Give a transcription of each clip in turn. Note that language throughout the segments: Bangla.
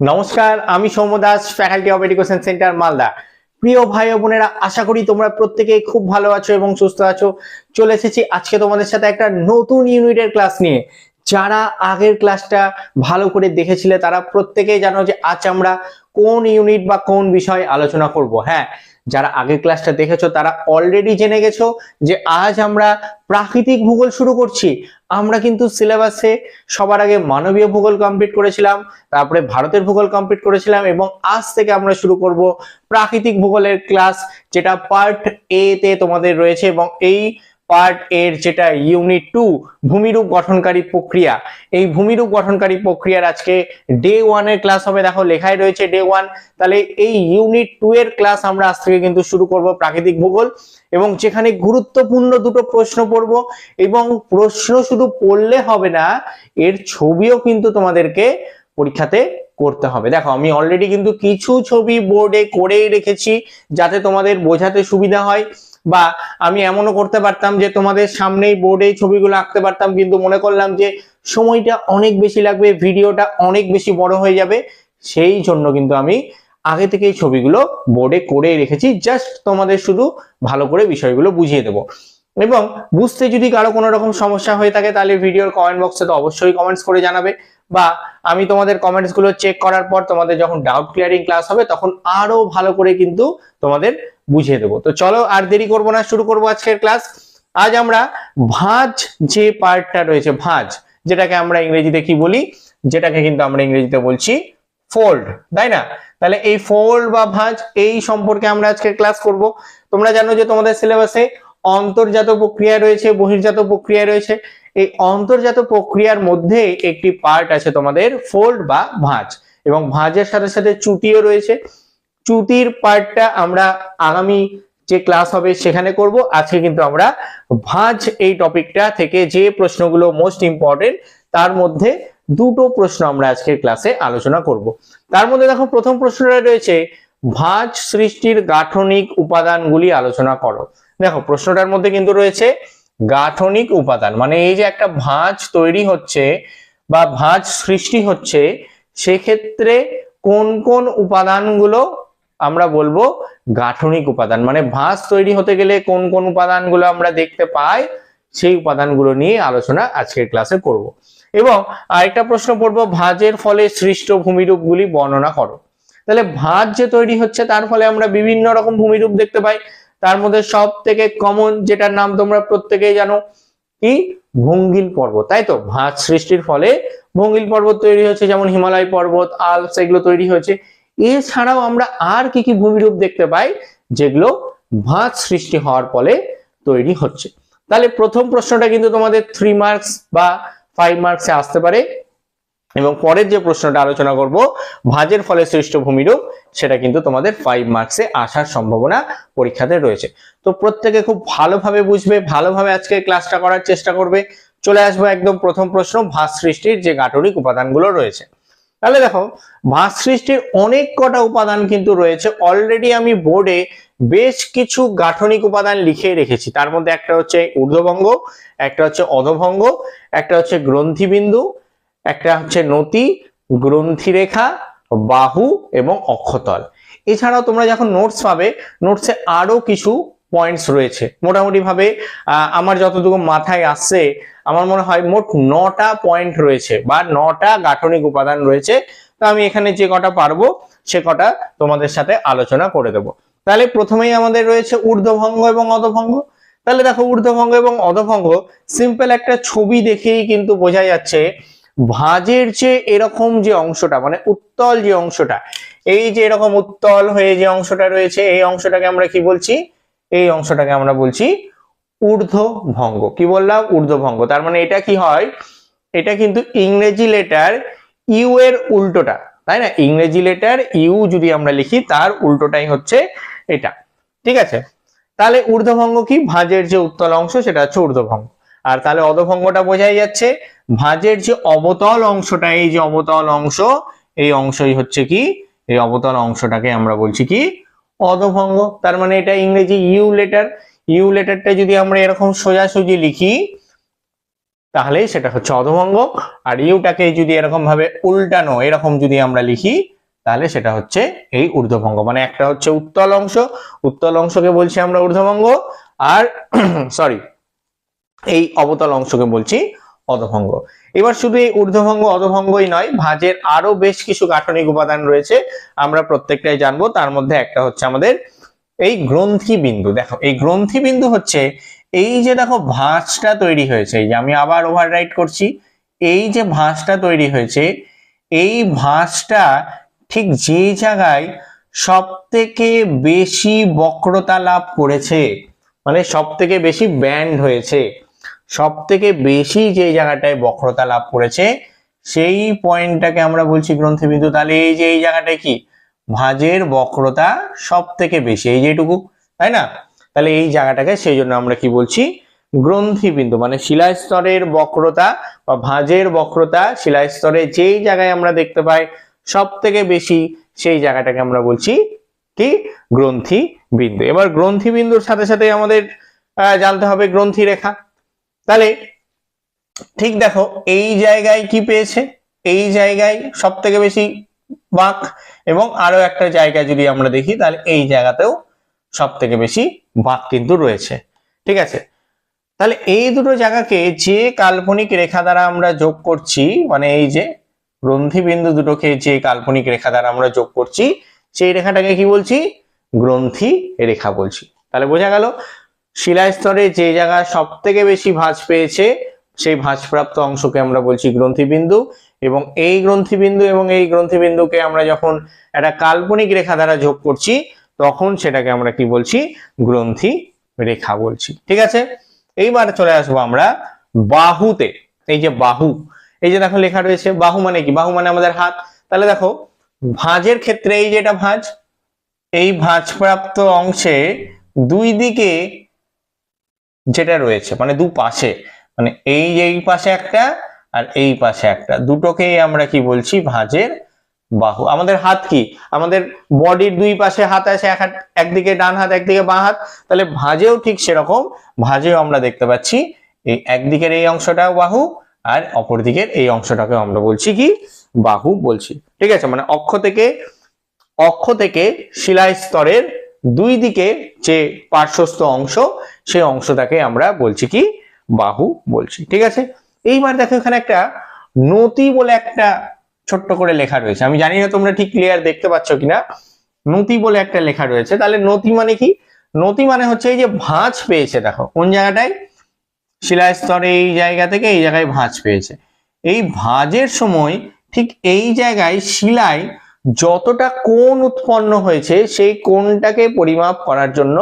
নমস্কার, আমি Soumya Das faculty of education centre Malda. প্রিয় ভাই বোনেরা, আশা করি তোমরা প্রত্যেকেই খুব ভালো আছো এবং সুস্থ আছো। চলে এসেছি আজকে তোমাদের সাথে একটা নতুন ইউনিটের ক্লাস নিয়ে। যারা আগের ক্লাসটা ভালো করে দেখেছিলে, তারা প্রত্যেকেই জানো যে আজ আমরা কোন ইউনিট বা কোন বিষয় আলোচনা করব। হ্যাঁ যারা আগের ক্লাসটা দেখেছ, তারা অলরেডি জেনে গেছো যে আজ আমরা প্রাকৃতিক ভূগোল শুরু করছি। আমরা কিন্তু সিলেবাসে সবার আগে মানবীয় ভূগোল কমপ্লিট করেছিলাম, তারপরে ভারতের ভূগোল কমপ্লিট করেছিলাম এবং আজ থেকে আমরা শুরু করব প্রাকৃতিক ভূগোলের ক্লাস যেটা পার্ট এ তে তোমাদের রয়েছে এবং এই পার্ট এর যেটা ইউনিট টু ভূমিরূপ গঠনকারী প্রক্রিয়া। এই ভূমিরূপ গঠনকারী প্রক্রিয়ার আজকে ডে ওয়ানের ক্লাস হবে। দেখো, লেখাই রয়েছে ডে ওয়ান তাহলে এই ইউনিট টু এর ক্লাস আমরা আজ থেকে কিন্তু শুরু করব প্রাকৃতিক ভূগোল। এবং যেখানে গুরুত্বপূর্ণ দুটো প্রশ্ন পড়ব। এবং প্রশ্ন শুধু পড়লে হবে না, এর ছবিও কিন্তু তোমাদেরকে পরীক্ষাতে করতে হবে। দেখো, আমি অলরেডি কিন্তু কিছু ছবি বোর্ডে করেই রেখেছি, যাতে তোমাদের বোঝাতে সুবিধা হয়। বা আমি এমনও করতে পারতাম যে তোমাদের সামনেই বোর্ডে ছবিগুলো আঁকতে পারতাম, কিন্তু মনে করলাম যে সময়টা অনেক বেশি লাগবে, ভিডিওটা অনেক বেশি বড় হয়ে যাবে। সেই জন্য কিন্তু আমি আগে থেকেই ছবিগুলো বোর্ডে করে রেখেছি জাস্ট তোমাদের শুধু ভালো করে বিষয়গুলো বুঝিয়ে দেবো। এবং বুঝতে যদি কারও কোনো রকম সমস্যা হয়ে থাকে, তাহলে ভিডিওর কমেন্ট বক্সে তো অবশ্যই কমেন্টস করে জানাবে। বা আমি তোমাদের কমেন্টসগুলো চেক করার পর তোমাদের যখন ডাউট ক্লিয়ারিং ক্লাস হবে, তখন আরও ভালো করে কিন্তু তোমাদের বুঝিয়ে দেবো। তো চলো আর দেরি করব না, শুরু করব আজকের ক্লাস আজ আমরা ভাঁজ যে পার্টটা রয়েছে, ভাঁজ, যেটাকে আমরা ইংরেজিতে কি বলি? যেটাকে কিন্তু আমরা ইংরেজিতে বলছি ফোল্ড তাই না? তাহলে এই ফোল্ড বা ভাঁজ, এই সম্পর্কে আমরা আজকে ক্লাস করব। তোমরা জানো যে তোমাদের সিলেবাসে অন্তর্জাত প্রক্রিয়া রয়েছে, বহির্জাত প্রক্রিয়া রয়েছে। এই অন্তর্জাত প্রক্রিয়ার মধ্যে একটি পার্ট আছে তোমাদের ফোল্ড বা ভাঁজ। এবং ভাঁজের সাথে সাথে চুটিও রয়েছে। চুতির পার্টটা আমরা আগামী যে ক্লাস হবে সেখানে করব। আজকে কিন্তু আমরা ভাঁজ এই টপিকটা থেকে যে প্রশ্নগুলো মোস্ট ইম্পর্টেন্ট তার মধ্যে দুটো প্রশ্ন আমরা আজকের ক্লাসে আলোচনা করব। তার মধ্যে দেখো, প্রথম প্রশ্নটা রয়েছে, ভাঁজ সৃষ্টির গাঠনিক উপাদানগুলি আলোচনা করো। দেখো, প্রশ্নটার মধ্যে কিন্তু রয়েছে গাঠনিক উপাদান মানে এই যে একটা ভাঁজ তৈরি হচ্ছে বা ভাঁজ সৃষ্টি হচ্ছে, সেক্ষেত্রে কোন কোন উপাদানগুলো আমরা বলব গাঠনিক উপাদান মানে ভাঁজ তৈরি হতে গেলে কোন কোন উপাদানগুলো আমরা দেখতে পাই, সেই উপাদানগুলো নিয়ে আলোচনা আজকের ক্লাসে করব। এবং আরেকটা প্রশ্ন পড়ব, ভাঁজের ফলে সৃষ্ট ভূমিরূপগুলি বর্ণনা করো। তাহলে ভাঁজ যে তৈরি হচ্ছে, তার ফলে আমরা বিভিন্ন রকম ভূমিরূপ দেখতে পাই। তার মধ্যে সব থেকে কমন যেটার নাম তোমরা প্রত্যেকেই জানো, কি? ভঙ্গিল পর্বত, তাই তো? ভাঁজ সৃষ্টির ফলে ভঙ্গিল পর্বত তৈরি হয়েছে যেমন হিমালয় পর্বত, আলপস, এগুলো তৈরি হয়েছে। এছাড়াও আমরা আর কি কি ভূমিরূপ দেখতে পাই, যেগুলো ভাঁজ সৃষ্টি হওয়ার ফলে তৈরি হচ্ছে। তাহলে প্রথম প্রশ্নটা কিন্তু তোমাদের থ্রি মার্কস বা ফাইভ মার্কসে আসতে পারে। এবং পরের যে প্রশ্নটা আলোচনা করব, ভাঁজের ফলে সৃষ্ট ভূমিরূপ, সেটা কিন্তু তোমাদের ফাইভ মার্কসে আসার সম্ভাবনা পরীক্ষাতে রয়েছে। তো প্রত্যেকে খুব ভালোভাবে বুঝবে, ভালোভাবে আজকে ক্লাসটা করার চেষ্টা করবে। চলে আসব একদম প্রথম প্রশ্ন, ভাঁজ সৃষ্টির যে গাঠনিক উপাদানগুলো রয়েছে। তাহলে দেখো, ভাঁজ সৃষ্টির অনেক কটা উপাদান কিন্তু রয়েছে। অলরেডি আমি বোর্ডে বেশ কিছু গাঠনিক উপাদান লিখে রেখেছি। তার মধ্যে একটা হচ্ছে ঊর্ধ্বভঙ্গ, একটা হচ্ছে অধভঙ্গ, একটা হচ্ছে গ্রন্থিবিন্দু, একটা হচ্ছে নতি, গ্রন্থিরেখা, বাহু এবং অক্ষতল। এছাড়াও তোমরা যখন নোটস পাবে নোটসে আরও কিছু পয়েন্টস রয়েছে। মোটামুটি ভাবে আমার যতটুকু মাথায় আসছে, আমার মনে হয় মোট নটা পয়েন্ট রয়েছে বা নটা গাঠনিক উপাদান রয়েছে। তো আমি এখানে যে কটা পারব, সে কটা তোমাদের সাথে আলোচনা করে দেব। তাহলে প্রথমেই আমাদের রয়েছে ঊর্ধ্বভঙ্গ এবং অধভঙ্গ। তাহলে দেখো, ঊর্ধ্বভঙ্গ এবং অধভঙ্গ সিম্পল একটা ছবি দেখেই কিন্তু বোঝা যাচ্ছে, ভাঁজের যে এরকম যে অংশটা মানে উত্তল যে অংশটা, এই যে এরকম উত্তল হয়ে যে অংশটা রয়েছে, এই অংশটাকে আমরা কি বলছি? এই অংশটাকে আমরা বলছি ঊর্ধ্বভঙ্গ। কি বললাম? ঊর্ধ্বভঙ্গ। তার মানে এটা কি হয়? এটা কিন্তু ইংরেজি লেটার ইউ এর উল্টোটা, তাই না? ইংরেজি লেটার ইউ যদি আমরা লিখি, তার উল্টোটাই হচ্ছে এটা। ঠিক আছে? তাহলে ঊর্ধ্বভঙ্গ কি? ভাঁজের যে উত্তল অংশ, সেটা হচ্ছে ঊর্ধ্বভঙ্গ। আর তাহলে অধভঙ্গটা বোঝাই যাচ্ছে, ভাঁজের যে অবতল অংশটা, এই যে অবতল অংশ, এই অংশই হচ্ছে কি? এই অবতল অংশটাকে আমরা বলছি কি? অধভঙ্গ, তার মানে এটা ইংরেজি ইউ লেটার। ইউ লেটারটা যদি আমরা এরকম সোজাসুজি লিখি তাহলে সেটা হচ্ছে অধভঙ্গ। আর ইউটাকে যদি এরকম ভাবে উল্টানো, এরকম যদি আমরা লিখি, তাহলে সেটা হচ্ছে এই ঊর্ধ্বভঙ্গ। মানে একটা হচ্ছে উত্তল অংশ, উত্তল অংশকে বলছি আমরা ঊর্ধ্বভঙ্গ। আর সরি এই অবতল অংশকে বলছি অধভঙ্গ। এবার শুধু এই ঊর্ধ্বভঙ্গ, অধভঙ্গই নয়, ভাঁজের আরও বেশ কিছু গাঠনিক উপাদান রয়েছে, আমরা প্রত্যেকটাই জানব। তার মধ্যে একটা হচ্ছে আমাদের এই গ্রন্থি বিন্দু দেখো, এই গ্রন্থি বিন্দু হচ্ছে এই যে দেখো ভাঁজটা তৈরি হয়েছে, এই যে আমি আবার ওভাররাইট করছি, এই যে ভাঁজটা তৈরি হয়েছে, এই ভাঁজটা ঠিক যে জায়গায় সব থেকে বেশি বক্রতা লাভ করেছে মানে সব থেকে বেশি ব্যান্ড হয়েছে সব থেকে বেশি যে জায়গাটায় বক্রতা লাভ করেছে, সেই পয়েন্টটাকে আমরা বলছি গ্রন্থিবিন্দু। তাহলে এই যে এই জায়গাটায় কি? ভাঁজের বক্রতা সব থেকে বেশি, এই যেটুকু, তাই না? তাহলে এই জায়গাটাকে সেই জন্য আমরা কি বলছি? গ্রন্থিবিন্দু মানে শিলাস্তরের বক্রতা বা ভাঁজের বক্রতা শিলাস্তরে যেই জায়গায় আমরা দেখতে পাই সব থেকে বেশি, সেই জায়গাটাকে আমরা বলছি কি? গ্রন্থি বিন্দু এবার গ্রন্থি বিন্দুর সাথে সাথে আমাদের জানতে হবে গ্রন্থি রেখা তাহলে ঠিক দেখো, এই জায়গায় কি পেয়েছে? এই জায়গায় সব থেকে বেশি বাঁক এবং আরও একটা জায়গা যদি আমরা দেখি, তাহলে এই জায়গাতেও সব থেকে বেশি বাঁক কিন্তু রয়েছে। ঠিক আছে? তাহলে এই দুটো জায়গাকে যে কাল্পনিক রেখা দ্বারা আমরা যোগ করছি মানে এই যে গ্রন্থি বিন্দু দুটোকে যে কাল্পনিক রেখা দ্বারা আমরা যোগ করছি, সেই রেখাটাকে কি বলছি? গ্রন্থি রেখা বলছি। তাহলে বোঝা গেল শিলাস্তরে যে জায়গা সব থেকে বেশি ভাঁজ পেয়েছে, সেই ভাঁজপ্রাপ্ত অংশকে আমরা বলছি গ্রন্থিবিন্দু। এবং এই গ্রন্থিবিন্দু এবং এই গ্রন্থিবিন্দুকে আমরা যখন একটা কাল্পনিক রেখা দ্বারা যোগ করছি, তখন সেটাকে আমরা কি বলছি? গ্রন্থি রেখা বলছি। ঠিক আছে? এইবার চলে আসব আমরা বাহুতে। এই যে বাহু, এই যে দেখো লেখা রয়েছে, বাহু মানে কি? বাহু মানে আমাদের হাত। তাহলে দেখো, ভাঁজের ক্ষেত্রে এই যে এটা ভাঁজ, এই ভাঁজপ্রাপ্ত অংশে দুই দিকে যেটা রয়েছে মানে দু পাশে মানে এই এই পাশে একটা আর এই পাশে একটা। দুটোকেই আমরা কি বলছি? ভাঁজের বাহু। আমাদের হাত কি? আমাদের বডির দুই পাশে হাত আছে, এক হাত একদিকে ডান হাত, একদিকে বাঁ হাত। তাহলে ভাঁজেও ঠিক সেরকম, ভাঁজেও আমরা দেখতে পাচ্ছি এই একদিকের এই অংশটা বাহু আর অপর দিকের এই অংশটাকে আমরা বলছি কি? বাহু বলছি। ঠিক আছে? মানে অক্ষ থেকে অক্ষ থেকে শিলা স্তরের দুই দিকে যে পার্শ্বস্থ অংশ সেই অংশটাকে আমরা বলছি কি? বাহু বলছি। ঠিক আছে? এইবার দেখো এখানে একটা নতি বলে একটা ছোট্ট করে লেখা রয়েছে। আমি জানি না তোমরা ঠিক ক্লিয়ার দেখতে পাচ্ছ কিনা। নতি বলে একটা লেখা রয়েছে। তাহলে নতি মানে কি? নতি মানে হচ্ছে এই যে ভাঁজ পেয়েছে, দেখো। কোন জায়গাটায়? শিলাস্তরে এই জায়গা থেকে এই জায়গায় ভাঁজ পেয়েছে। এই ভাঁজের সময় ঠিক এই জায়গায় শিলায় যতটা কোণ উৎপন্ন হয়েছে, সেই কোণটাকে পরিমাপ করার জন্য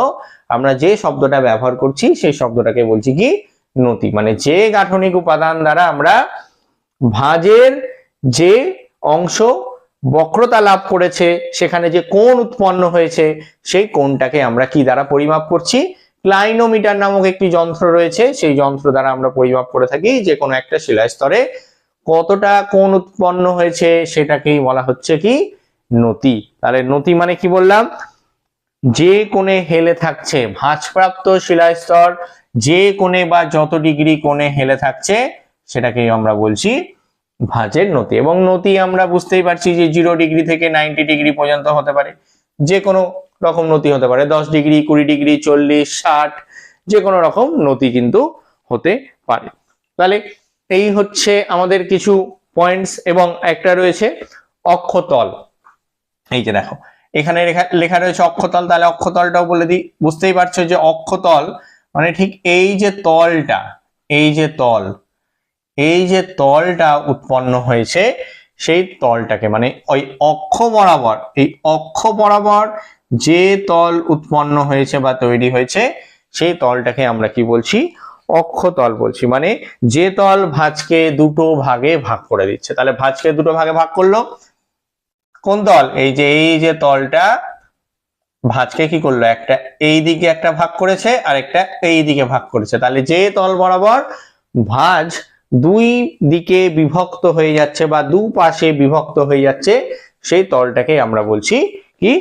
আমরা যে শব্দটা ব্যবহার করছি, সেই শব্দটাকে বলছি কি? নতি। মানে যে গাঠনিক উপাদান দ্বারা আমরা ভাঁজের যে অংশ বক্রতা লাভ করেছে, সেখানে যে কোণ উৎপন্ন হয়েছে, সেই কোণটাকে আমরা কি দ্বারা পরিমাপ করছি? ক্লাইনোমিটার নামক একটি যন্ত্র রয়েছে, সেই যন্ত্র দ্বারা আমরা পরিমাপ করে থাকি যে কোনো একটা শিলা স্তরে কতটা কোন উৎপন্ন হয়েছে সেটাকেই বলা হচ্ছে কি নতি। তাহলে নতি মানে কি বললাম? যে কোণে হেলে থাকছে, ভাঁজপ্রাপ্ত শিলাস্তর, যে কোণে বা যত ডিগ্রি কোণে হেলে থাকছে, সেটাকেই আমরা বলছি ভাঁজের নতি। এবং নতি আমরা বুঝতেই পারছি যে জিরো ডিগ্রি থেকে নাইনটি ডিগ্রি পর্যন্ত হতে পারে। যে কোনো রকম নতি হতে পারে, দশ ডিগ্রি, কুড়ি ডিগ্রি, চল্লিশ, ষাট, যে কোনো রকম নতি কিন্তু হতে পারে। তাহলে এই হচ্ছে আমাদের কিছু পয়েন্টস এবং একটা রয়েছে অক্ষতল। এই যে দেখো, এখানে লেখা রয়েছে অক্ষতল, তাহলে অক্ষতলটাও বলে দিই। বুঝতেই পারছ যে অক্ষতল মানে ঠিক এই যে তলটা, এই যে তল, এই যে তলটা উৎপন্ন হয়েছে সেই তলটাকে মানে ওই অক্ষ বরাবর, এই অক্ষ বরাবর যে তল উৎপন্ন হয়েছে বা তৈরি হয়েছে সেই তলটাকে আমরা কি বলছি? অক্ষতল বলছি মানে যে তল ভাঁজকে দুটো ভাগে ভাগ করে দিচ্ছে। তাহলে ভাঁজকে দুটো ভাগে ভাগ করল। কোন তল? এই যে এই যে তলটা ভাঁজকে কি করল? একটা এই দিকে একটা ভাগ করেছে, আর একটা এই দিকে ভাগ করেছে। তাহলে যে তল বরাবর ভাঁজ দুই দিকে বিভক্ত হয়ে যাচ্ছে বা দু পাশে বিভক্ত হয়ে যাচ্ছে, সেই তলটাকে আমরা বলছি কি?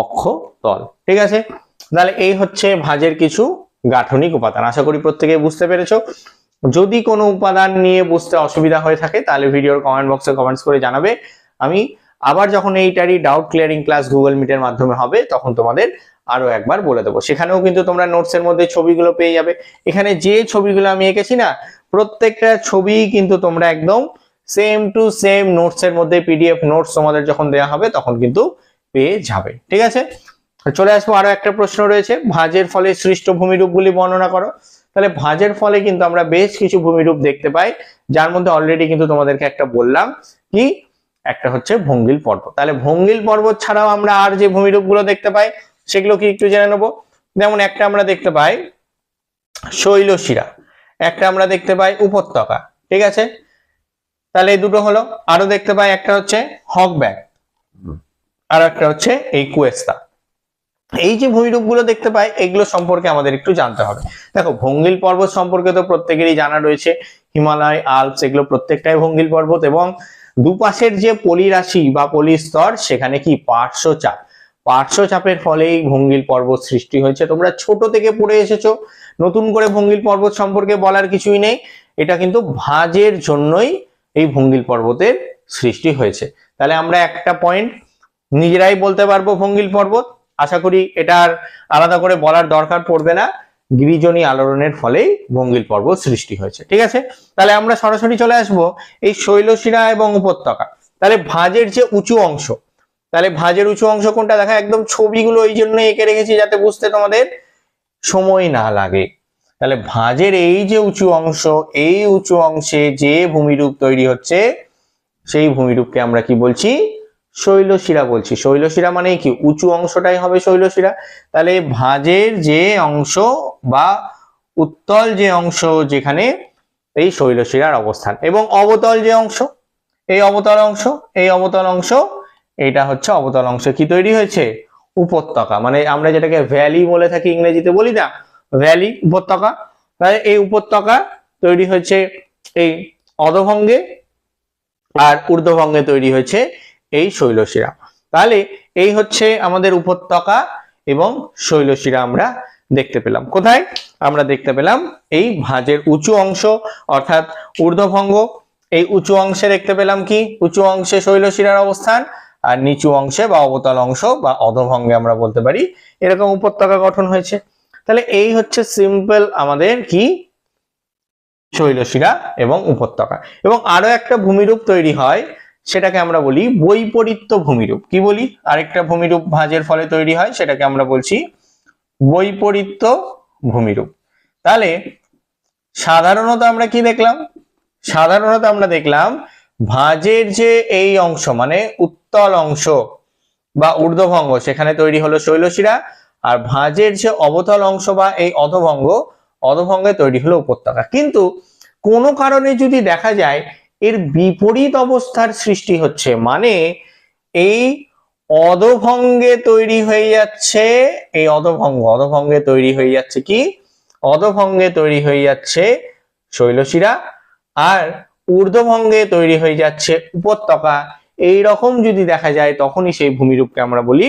অক্ষ তল। ঠিক আছে? তাহলে এই হচ্ছে ভাঁজের কিছু গাঠনিক উপাদান। আশা করি প্রত্যেকে বুঝতে পেরেছ। যদি কোনো উপাদান নিয়ে বুঝতে অসুবিধা হয়ে থাকে, তাহলে ভিডিওর কমেন্ট বক্সে কমেন্টস করে জানাবে। আমি আবার যখন এইটারই ডাউট ক্লিয়ারিং ক্লাস গুগল মিটের মাধ্যমে হবে, তখন তোমাদের আরও একবার বলে দেবো। সেখানেও কিন্তু তোমরা নোটসের মধ্যে ছবিগুলো পেয়ে যাবে। এখানে যে ছবিগুলো আমি এঁকেছি না, প্রত্যেকটা ছবি কিন্তু তোমরা একদম সেম টু সেম নোটস এর মধ্যে পিডিএফ নোটস তোমাদের যখন দেওয়া হবে, তখন কিন্তু পেয়ে যাবে। ঠিক আছে? চলে আসব, আরও একটা প্রশ্ন রয়েছে। ভাঁজের ফলে সৃষ্ট ভূমিরূপগুলি বর্ণনা করো। তাহলে ভাঁজের ফলে কিন্তু আমরা বেশ কিছু ভূমিরূপ দেখতে পাই, যার মধ্যে অলরেডি কিন্তু তোমাদেরকে একটা বললাম কি? একটা হচ্ছে ভঙ্গিল পর্বত। তাহলে ভঙ্গিল পর্বত ছাড়াও আমরা আর যে ভূমিরূপগুলো দেখতে পাই, সেগুলো কি একটু জেনে নেব? যেমন একটা আমরা দেখতে পাই শৈলশিরা, একটা আমরা দেখতে পাই উপত্যকা, ঠিক আছে? তাহলে এই দুটো হলো। আরও দেখতে পাই, একটা হচ্ছে হক ব্যাগ আর একটা হচ্ছে এই কুয়েস্তা। এই যে ভূমিরূপগুলো দেখতে পাই, এগুলো সম্পর্কে আমাদের একটু জানতে হবে। দেখো, ভঙ্গিল পর্বত সম্পর্কে তো প্রত্যেকেরই জানা রয়েছে। হিমালয়, আলপস, এগুলো প্রত্যেকটাই ভঙ্গিল পর্বত এবং দুপাশের যে পলিরাশি বা পলিস্তর, সেখানে কি পার্শ্ব চাপ? পার্শ্ব চাপের ফলেই ভঙ্গিল পর্বত সৃষ্টি হয়েছে। তোমরা ছোট থেকে পড়ে এসেছ। নতুন করে ভঙ্গিল পর্বত সম্পর্কে বলার কিছুই নেই। এটা কিন্তু ভাঁজের জন্যই এই ভঙ্গিল পর্বতের সৃষ্টি হয়েছে। তাহলে আমরা একটা পয়েন্ট নিজেরাই বলতে পারব ভঙ্গিল পর্বত। আশা করি এটার আলাদা করে বলার দরকার পড়বে না। গিরিজনী আলোড়নের ফলেই ভঙ্গিল পর্বত সৃষ্টি হয়েছে, ঠিক আছে? তাহলে আমরা সরাসরি চলে আসব এই শৈলশিরা এবং উপত্যকা। তাহলে ভাঁজের যে উঁচু অংশ, তাহলে ভাঁজের উঁচু অংশ কোনটা দেখা? একদম ছবিগুলো এই জন্য এঁকে রেখেছি যাতে বুঝতে তোমাদের সময় না লাগে। তাহলে ভাঁজের এই যে উঁচু অংশ, এই উঁচু অংশে যে ভূমিরূপ তৈরি হচ্ছে, সেই ভূমিরূপকে আমরা কি বলছি? শৈলশিরা বলছি। শৈলশিরা মানে কি? উঁচু অংশটাই হবে শৈলশিরা। তাহলে ভাঁজের যে অংশ বা উত্তল যে অংশ যেখানে, এই শৈলশিরার অবস্থান। এবং অবতল যে অংশ, এই অবতল অংশ, এই অবতল অংশ, এটা হচ্ছে অবতল অংশ কি তৈরি হয়েছে? উপত্যকা। মানে আমরা যেটাকে ভ্যালি বলে থাকি ইংরেজিতে, বলি না? ভ্যালি উপত্যকা। তাহলে এই উপত্যকা তৈরি হয়েছে এই অধভঙ্গে, আর ঊর্ধ্বভঙ্গে তৈরি হয়েছে এই শৈলশিরা তাহলে এই হচ্ছে আমাদের উপত্যকা এবং শৈলশিরা আমরা দেখতে পেলাম। কোথায়? আমরা দেখতে পেলাম এই ভাঁজের উঁচু অংশ, অর্থাৎ ঊর্ধ্বভঙ্গ। এই উঁচু অংশে দেখতে পেলাম কি? উঁচু অংশে শৈলশিরার অবস্থান আর নিচু অংশে বা অবতল অংশ বা অধভঙ্গে আমরা বলতে পারি। এরকম উপত্যকা গঠন হয়েছে। তাহলে এই হচ্ছে সিম্পল আমাদের কি? শৈলশিরা এবং উপত্যকা। এবং আরও একটা ভূমিরূপ তৈরি হয় সেটাকে আমরা বলি বৈপরীত্য ভূমিরূপ। কি বলি? আরেকটা ভূমিরূপ ভাঁজের ফলে তৈরি হয়, সেটাকে আমরা বলছি বৈপরীত্য ভূমিরূপ। তাহলে সাধারণত আমরা কি দেখলাম? সাধারণত আমরা দেখলাম ভাঁজের যে এই অংশ মানে উত্তল অংশ বা ঊর্ধ্বভঙ্গ, সেখানে তৈরি হলো শৈলশিরা, আর ভাঁজের যে অবতল অংশ বা এই অধভঙ্গ, অধভঙ্গে তৈরি হলো উপত্যকা। কিন্তু কোনো কারণে যদি দেখা যায় এর বিপরীত অবস্থার সৃষ্টি হচ্ছে। মানে এই অধভঙ্গে তৈরি হয়ে যাচ্ছে, এই অধভঙ্গ, অধভঙ্গে তৈরি হয়ে যাচ্ছে কি? অধভঙ্গে তৈরি হয়ে যাচ্ছে শৈলশিরা আর ঊর্ধ্বভঙ্গে তৈরি হয়ে যাচ্ছে উপত্যকা। এই রকম যদি দেখা যায়, তখনই সেই ভূমিরূপকে আমরা বলি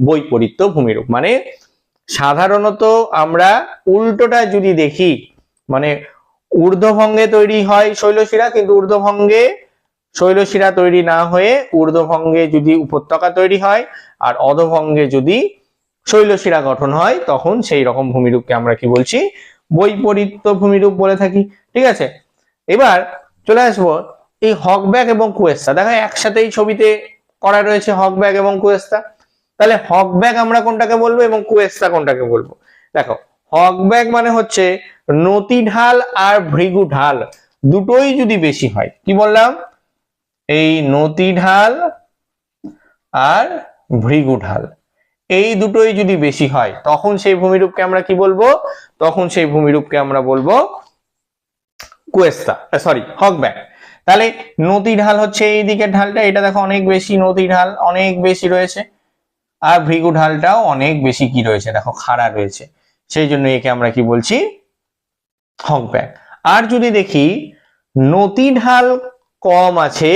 বৈপরীত্য ভূমিরূপ। মানে সাধারণত আমরা উল্টোটা যদি দেখি মানে ঊর্ধ্বভঙ্গে তৈরি হয় শৈলশিরা, কিন্তু ঊর্ধ্বভঙ্গে শৈলশিরা তৈরি না হয়ে ঊর্ধ্বভঙ্গে যদি উপত্যকা তৈরি হয় আর অধভঙ্গে যদি শৈলশিরা গঠন হয়, তখন সেই রকম ভূমিরূপকে আমরা কি বলছি? বৈপরীত্য ভূমিরূপ বলে থাকি। ঠিক আছে? এবার চলে আসব এই হকব্যাক এবং কুয়েস্তা। দেখা, একসাথেই ছবিতে করা রয়েছে হকব্যাক এবং কুয়েস্তা। তাহলে হকব্যাক আমরা কোনটাকে বলব এবং কুয়েস্তা কোনটাকে বলব? দেখো হকব্যাক মানে হচ্ছে নতি ঢাল আর ভৃগু ঢাল। দুটোই যদি বেশি হয়, কি বললাম? এই নতি ঢাল আর ভৃগু ঢাল। এই দুটোই যদি বেশি হয়, তখন সেই ভূমিরূপকে আমরা কি বলব? তখন সেই ভূমিরূপকে আমরা বলব কুয়েস্তা সরি হকব্যাক। তাহলে নদী ঢাল হচ্ছে এই দিকের ঢালটা, এটা দেখো অনেক বেশি নদী ঢাল, অনেক বেশি রয়েছে। আর ভৃগু ঢালটাও অনেক বেশি কি রয়েছে? দেখো, খাড়া রয়েছে। সেই জন্য একে আমরা কি বলছি? হকব্যাক আর যদি দেখি, নতি ঢাল কম আছে,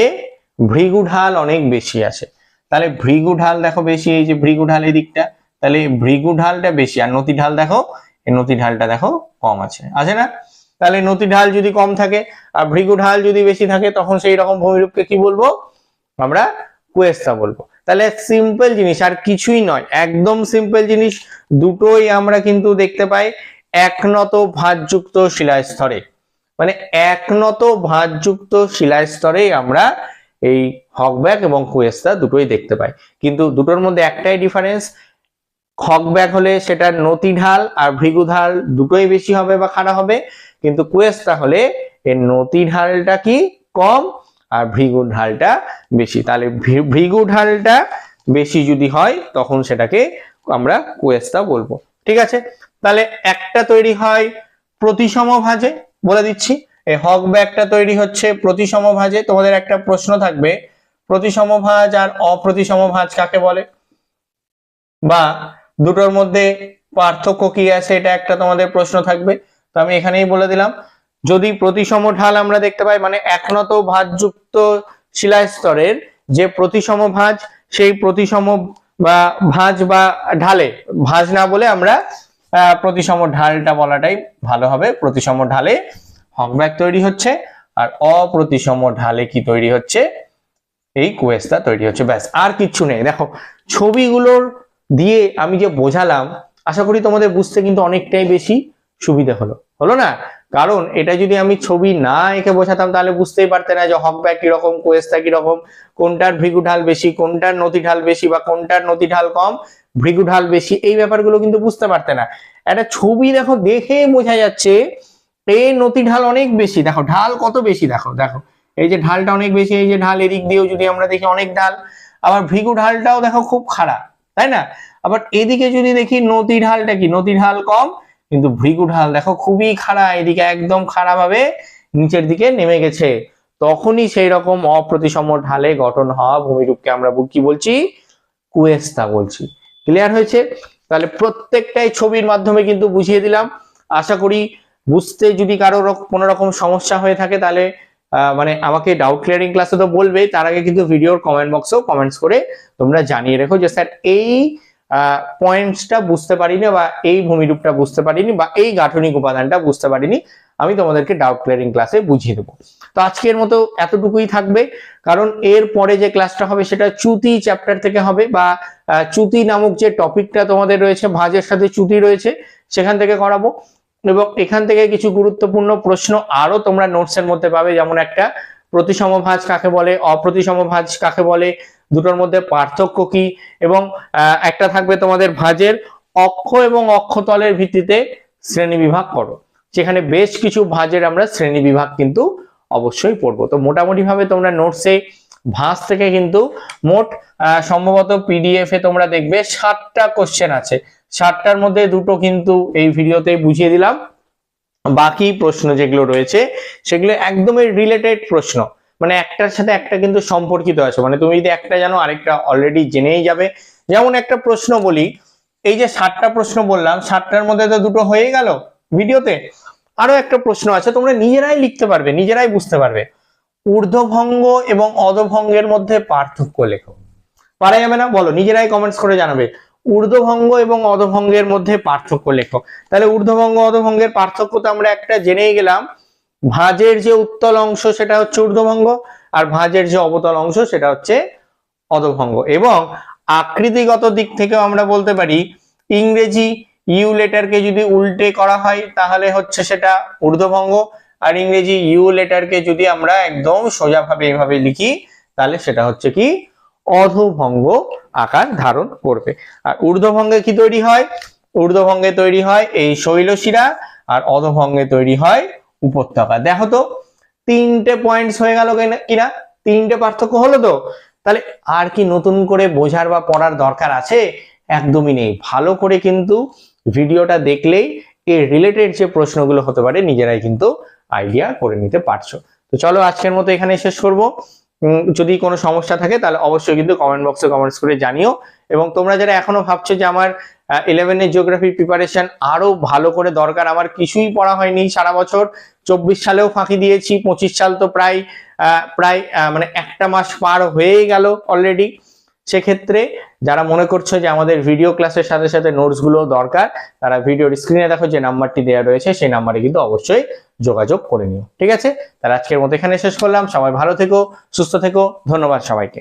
ভৃগু ঢাল অনেক বেশি আছে। তাহলে ভৃগু ঢাল দেখো বেশি, এই যে ভৃগু ঢাল এই দিকটা তাহলে ভৃগু ঢালটা বেশি। আর নতি ঢাল দেখো, এই নতি ঢালটা দেখো কম আছে। আছে না? তাহলে নতি ঢাল যদি কম থাকে, আর ভৃগু ঢাল যদি বেশি থাকে, তখন সেই রকম ভূমিরূপকে কি বলব? আমরা কুয়েস্তা বলব। তাহলে সিম্পল জিনিস, আর কিছুই নয়। একদম সিম্পল জিনিস দুটোই আমরা কিন্তু দেখতে পাই একনত ভাঁজযুক্ত শিলাস্তরে। মানে একনত ভাঁজযুক্ত শিলাস্তরেই আমরা এই হকব্যাক এবং কুয়েস্তা দুটোই দেখতে পাই। কিন্তু দুটোর মধ্যে একটাই ডিফারেন্স হকব্যাক হলে সেটা নতি ঢাল আর ভৃগু ঢাল দুটোই বেশি হবে বা খাড়া হবে। কিন্তু কুয়েস্তা হলে এর নতি ঢালটা কি? কম আর ভৃগু ঢালটা বেশি। তাহলে ভৃগু ঢালটা বেশি যদি হয়, তখন সেটাকে আমরা কুয়েস্তা বলব। ঠিক আছে? তাহলে একটা তৈরি হয় প্রতিসম ভাজে, বলে দিচ্ছি। এই হক ব্যাগটা তৈরি হচ্ছে প্রতিসম ভাজে। তোমাদের একটা প্রশ্ন থাকবে, প্রতিসম ভাজ আর অপ্রতিসম ভাজ কাকে বলে? বা দুটোর মধ্যে পার্থক্য কি আছে, এটা একটা তোমাদের প্রশ্ন থাকবে। তো আমি এখানেই বলে দিলাম। যদি প্রতিসম ঢাল আমরা দেখতে পাই মানে একনত ভাঁজযুক্ত শিলাস্তরের যে প্রতিসম ভাঁজ, সেই প্রতিসম বা ভাঁজ বা ঢালে, ভাঁজ না বলে আমরা প্রতিসম ঢালটা বলাটাই ভালো হবে। প্রতিসম ঢালে হকব্যাক তৈরি হচ্ছে আর অপ্রতিসম ঢালে কি তৈরি হচ্ছে? এই কুয়েস্তা তৈরি হচ্ছে। ব্যাস, আর কিচ্ছু নেই। দেখো, ছবিগুলোর দিয়ে আমি যে বোঝালাম, আশা করি তোমাদের বুঝতে কিন্তু অনেকটাই বেশি সুবিধা হলো। হলো না? কারণ এটা যদি আমি ছবি না এঁকে বোঝাতাম, তাহলে বুঝতেই পারতে না যে হকব্যাক কীরকম, কুয়েস্তা কীরকম, কোনটার ভৃগু ঢাল বেশি, কোনটার নতি ঢাল বেশি বা কোনটার নতি ঢাল কম, ভৃগু ঢাল বেশি, এই ব্যাপারগুলো কিন্তু বুঝতে পারতে না। একটা ছবি দেখো, দেখে বোঝা যাচ্ছে এই নতি ঢাল অনেক বেশি। দেখো, ঢাল কত বেশি দেখো দেখো। এই যে ঢালটা অনেক বেশি, এই যে ঢাল এদিক দিয়েও যদি আমরা দেখি অনেক ঢাল, আবার ভৃগু ঢালটাও দেখো খুব খারাপ তাই না? আবার এদিকে যদি দেখি নতি ঢালটা কি? নতি ঢাল কম কিন্তু ভৃগু ঢাল দেখো খুবই খাড়া, এদিকে একদম খাড়া ভাবে নিচের দিকে নেমে গেছে। তখনই সেই রকম অপ্রতিসম ঢালে গঠন হওয়া ভূমিরূপকে আমরা কি বলছি? কুয়েস্তা বলছি। ক্লিয়ার হয়েছে? তাহলে প্রত্যেকটাই ছবির মাধ্যমে কিন্তু বুঝিয়ে দিলাম। আশা করি বুঝতে যদি কারও কোনো রকম সমস্যা হয়ে থাকে তাহলে মানে আমাকে ডাউট ক্লিয়ারিং ক্লাসে তো বলবেই তার আগে কিন্তু ভিডিওর কমেন্ট বক্সেও কমেন্টস করে তোমরা জানিয়ে রেখো যে স্যার এই পয়েন্টসটা বুঝতে পারিনি বা এই ভূমিরূপটা বুঝতে পারিনি বা এই গাঠনিক উপাদানটা বুঝতে পারিনি, আমি তোমাদেরকে ডাউট ক্লিয়ারিং ক্লাসে বুঝিয়ে দেবো। তো আজকের মতো এতটুকুই থাকবে, কারণ এর পরে যে ক্লাসটা হবে সেটা চ্যুতি চ্যাপ্টার থেকে হবে বা চ্যুতি নামক যে টপিকটা তোমাদের রয়েছে, ভাজের সাথে চ্যুতি রয়েছে, সেখান থেকে করাবো। এবং এখান থেকে কিছু গুরুত্বপূর্ণ প্রশ্ন আরও তোমরা নোটসের মধ্যে পাবে, যেমন একটা প্রতিসম ভাজ কাকে বলে, অপ্রতিসম ভাজ কাকে বলে দুটোর মধ্যে পার্থক্য কি? এবং একটা থাকবে তোমাদের ভাজের অক্ষ এবং অক্ষতলের ভিত্তিতে শ্রেণি বিভাগ করো। যেখানে বেশ কিছু ভাজের আমরা শ্রেণি বিভাগ কিন্তু অবশ্যই পড়ব। তো মোটামুটি ভাবে তোমরা নোটসে ভাঁজ থেকে কিন্তু মোট সম্ভবত পিডিএফ এ তোমরা দেখবে সাতটা কোশ্চেন আছে। সাতটার মধ্যে দুটো কিন্তু এই ভিডিওতে বুঝিয়ে দিলাম। বাকি প্রশ্ন যেগুলো রয়েছে, সেগুলো একদমই রিলেটেড প্রশ্ন। মানে একটার সাথে একটা কিন্তু সম্পর্কিত আছে। মানে তুমি যদি একটা জানো, আরেকটা অলরেডি জেনেই যাবে। যেমন একটা প্রশ্ন বলি, এই যে সাতটা প্রশ্ন বললাম সাতটার মধ্যে তো দুটো হয়ে গেল ভিডিওতে। আরও একটা প্রশ্ন আছে, তোমরা নিজেরাই লিখতে পারবে, নিজেরাই বুঝতে পারবে। ঊর্ধ্বভঙ্গ এবং অধভঙ্গের মধ্যে পার্থক্য লেখো। পারা যাবে না? বলো, নিজেরাই কমেন্টস করে জানাবে। ঊর্ধ্বভঙ্গ এবং অধভঙ্গের মধ্যে পার্থক্য লেখো। তাহলে ঊর্ধ্বভঙ্গ, অধভঙ্গের পার্থক্য তো আমরা একটা জেনেই গেলাম। ভাঁজের যে উত্তল অংশ সেটা হচ্ছে ঊর্ধ্বভঙ্গ আর ভাঁজের যে অবতল অংশ সেটা হচ্ছে অধভঙ্গ। এবং আকৃতিগত দিক থেকেও আমরা বলতে পারি, ইংরেজি ইউ লেটারকে যদি উল্টে করা হয় তাহলে হচ্ছে সেটা ঊর্ধ্বভঙ্গ আর ইংরেজি ইউ লেটারকে যদি আমরা একদম সোজাভাবে এভাবে লিখি তাহলে সেটা হচ্ছে কি অধভঙ্গ আকার ধারণ করবে। আর ঊর্ধ্বভঙ্গে কি তৈরি হয়? ঊর্ধ্বভঙ্গে তৈরি হয় এই শৈলশিরা আর অধভঙ্গে তৈরি হয় উপত্যকা। দেখো তো, তিনটে পয়েন্টস হয়ে গেল কিনা- তিনটে পার্থক্য হলো তো? তাহলে আর কি নতুন করে বোঝার বা পড়ার দরকার আছে? একদমই নেই। ভালো করে কিন্তু ভিডিওটা দেখলেই এর রিলেটেড যে প্রশ্নগুলো হতে পারে, নিজেরাই কিন্তু আইডিয়া করে নিতে পারছ। তো চলো আজকের মতো এখানে শেষ করব। যদি কোনো সমস্যা থাকে তাহলে অবশ্যই কিন্তু কমেন্ট বক্সে কমেন্টস করে জানিও। এবং তোমরা যারা এখনও ভাবছ যে আমার ইলেভেনের জিওগ্রাফির প্রিপারেশন আরও ভালো করে দরকার। আমার কিছুই পড়া হয়নি সারা বছর। চব্বিশ সালেও ফাঁকি দিয়েছি, পঁচিশ সাল তো প্রায় প্রায় মানে একটা মাস পার হয়ে গেল অলরেডি সেক্ষেত্রে যারা মনে করছ যে আমাদের ভিডিও ক্লাসের সাথে সাথে নোটসগুলো দরকার, তারা ভিডিওর স্ক্রিনে দেখো যে নাম্বারটি দেওয়া রয়েছে, সেই নাম্বারে কিন্তু অবশ্যই যোগাযোগ করে নিও। ঠিক আছে? তাহলে আজকের মতো এখানে শেষ করলাম। সবাই ভালো থেকো, সুস্থ থেকো। ধন্যবাদ সবাইকে।